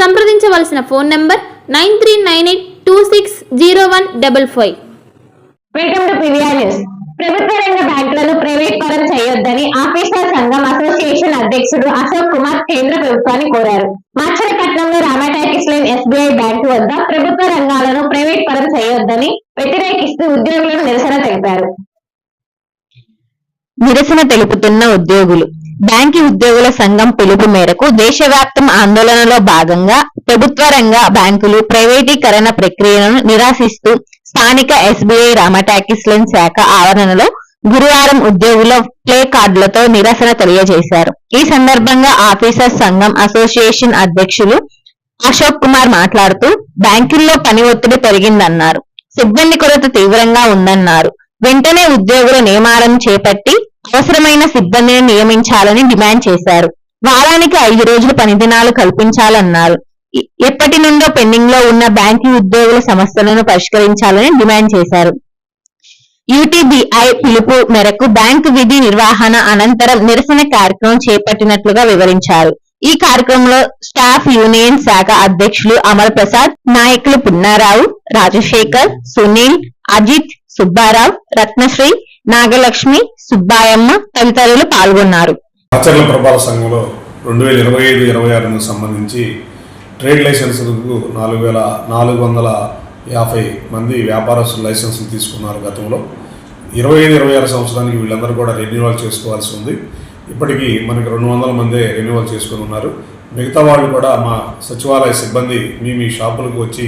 సంప్రదించవలసిన phone number nine three nine eight two six zero one double five. Welcome to PVR news ప్రభుత్వ రంగ బ్యాంకులను private పరం చేయొద్దని ఆఫీసర్ సంఘం అసోసియేషన్ అధ్యక్షుడు అశోక్ కుమార్ కేంద్ర ప్రభుత్వాన్ని కోరారు. మాచరపట్నంలో రామాటాకిస్ లైన్ ఎస్బీఐ బ్యాంకు వద్ద ప్రభుత్వ రంగాలను ప్రైవేట్ పరం చేయొద్దని వ్యతిరేకిస్తూ ఉద్యోగులను నిరసన తెలిపారు. నిరసన తెలుపుతున్న ఉద్యోగులు. బ్యాంకి ఉద్యోగుల సంఘం పిలుపు మేరకు దేశవ్యాప్తం ఆందోళనలో భాగంగా ప్రభుత్వ రంగ బ్యాంకులు ప్రైవేటీకరణ ప్రక్రియను నిరాశిస్తూ స్థానిక ఎస్బీఐ రామటాకిస్ లైన్ శాఖ ఆవరణలో గురువారం ఉద్యోగుల ప్లే కార్డులతో నిరసన తెలియజేశారు. ఈ సందర్భంగా ఆఫీసర్స్ సంఘం అసోసియేషన్ అధ్యక్షులు అశోక్ కుమార్ మాట్లాడుతూ బ్యాంకుల్లో పని ఒత్తిడి పెరిగిందన్నారు. సిబ్బంది కొరత తీవ్రంగా ఉందన్నారు. వెంటనే ఉద్యోగుల నియమాలను చేపట్టి అవసరమైన సిబ్బందిని నియమించాలని డిమాండ్ చేశారు. వారానికి ఐదు రోజులు పనిదినాలు కల్పించాలన్నారు. ఎప్పటి నుండో పెండింగ్లో ఉన్న బ్యాంకు ఉద్యోగుల సమస్యలను పరిష్కరించాలని డిమాండ్ చేశారు. యూటీబీఐ పిలుపు మేరకు బ్యాంకు విధి నిర్వహణ అనంతరం నిరసన కార్యక్రమం చేపట్టినట్లుగా వివరించారు. ఈ కార్యక్రమంలో స్టాఫ్ యూనియన్ శాఖ అధ్యక్షులు అమర్ ప్రసాద్ నాయకులు పున్నారావు రాజశేఖర్ సునీల్ అజిత్ సుబ్బారావు రత్నశ్రీ నాగలక్ష్మి సుబ్బాయమ్మ తదితరులు పాల్గొన్నారు. ఆచరణ ప్రభావ సంఘంలో రెండు వేల ఇరవై ఐదు ఇరవై ఆరుకు సంబంధించి ట్రేడ్ లైసెన్సులకు నాలుగు వేల నాలుగు వందల యాభై మంది వ్యాపారస్తులు లైసెన్సులు తీసుకున్నారు గతంలో. ఇరవై ఐదు ఇరవై ఆరు సంవత్సరానికి వీళ్ళందరూ కూడా రెన్యువల్ చేసుకోవాల్సి ఉంది. ఇప్పటికీ మనకి రెండు వందల మందే రెన్యువల్ చేసుకుని ఉన్నారు. మిగతా వాళ్ళు కూడా మా సచివాలయ సిబ్బంది మీ మీ షాపులకు వచ్చి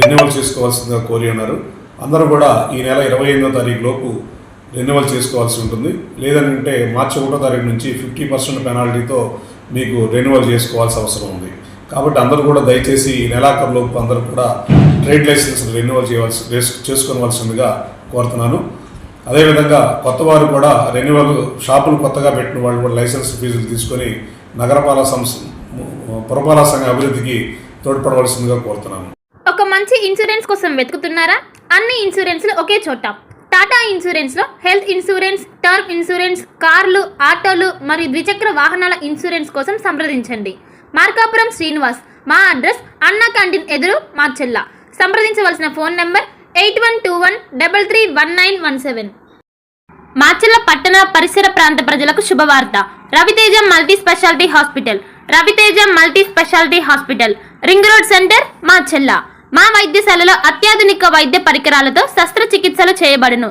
రెన్యువల్ చేసుకోవాల్సిందిగా కోరి ఉన్నారు. అందరూ కూడా ఈ నెల ఇరవై ఎనిమిదో తారీఖు లోపు రెన్యువల్ చేసుకోవాల్సి ఉంటుంది. లేదంటే మార్చి ఒకటో తారీఖు నుంచి ఫిఫ్టీ పర్సెంట్ పెనాల్టీతో మీకు రెన్యువల్ చేసుకోవాల్సి అవసరం ఉంది. కాబట్టి అందరూ కూడా దయచేసి ఈ నెలాఖరులోపు అందరూ కూడా ట్రేడ్ లైసెన్స్ రెన్యువల్ చేయవలసి చేసుకోవాల్సిందిగా కోరుతున్నాను. అదేవిధంగా కొత్త వారు కూడా రెన్యువల్ షాపులు కొత్తగా పెట్టిన వాళ్ళు కూడా లైసెన్స్ ఫీజులు తీసుకొని నగరపాలక సంస్థ పురపాలక సంఘ అభివృద్ధికి తోడ్పడవలసిందిగా కోరుతున్నాను. ఒక మంచి ఇన్సూరెన్స్ కోసం వెతుకుతున్నారా? అన్ని ఇన్సూరెన్స్లు ఒకే చోట. ఇన్సూరెన్స్లో హెల్త్ ఇన్సూరెన్స్ టర్మ్ ఇన్సూరెన్స్ కార్లు ఆటోలు మరియు ద్విచక్ర వాహనాల ఇన్సూరెన్స్ కోసం సంప్రదించండి. మార్కాపురం శ్రీనివాస్ మా అడ్రస్ అన్న క్యాంటీన్ ఎదురు మార్చెల్ల సంప్రదించవలసిన phone number eight one two one double three one nine one seven. Macherla పట్టణ పరిసర ప్రాంత ప్రజలకు శుభవార్త. Raviteja multi speciality hospital. Raviteja multi speciality hospital. Ring road centre మా చెల్లా మా వైద్యశాలలో అత్యాధునిక వైద్య పరికరాలతో శస్త్రచికిత్సలు చేయబడును.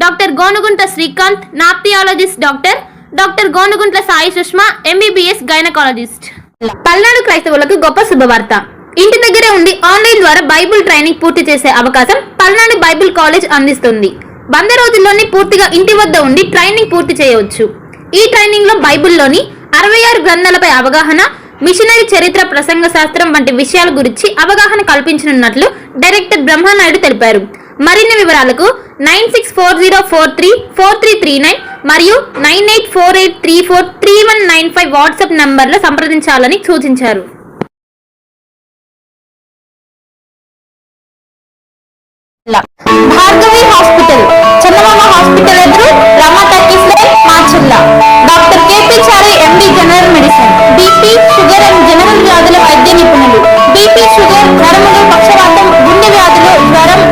doctor Gonugunta Srikanth nephrologist doctor doctor Gonuguntla Sai Sushma MBBS gynaecologist. Palnadu క్రైస్తవులకు గొప్ప శుభవార్త. ఇంటి దగ్గరే ఉండి ఆన్లైన్ ద్వారా బైబిల్ ట్రైనింగ్ పూర్తి చేసే అవకాశం పల్నాడు బైబిల్ కాలేజ్ అందిస్తుంది. వంద రోజుల్లోనే పూర్తిగా ఇంటి వద్ద ఉండి ట్రైనింగ్ పూర్తి చేయవచ్చు. ఈ ట్రైనింగ్లో బైబిల్లోని అరవై ఆరు గ్రంథాలపై అవగాహన మిషనరీ చరిత్ర ప్రసంగ శాస్త్రం వంటి విషయాల గురించి అవగాహన కల్పించనున్నట్లు డైరెక్టర్ బ్రహ్మనాయుడు తెలిపారు. మరిన్ని వివరాలకు nine six four zero four three four three three nine మరియు nine eight four eight three four three one nine five WhatsApp నంబర్లో సంప్రదించాలని సూచించారు. భార్గవి హాస్పిటల్ చందమామ హాస్పిటల్ ఎదురు Rama talkies line మార్చుల్లా doctor KP Chari MD general medicine. BP sugar and general వ్యాధుల వైద్య నిపుణులు. BP sugar నరములు పక్షవాతం గుండె వ్యాధులు జ్వరం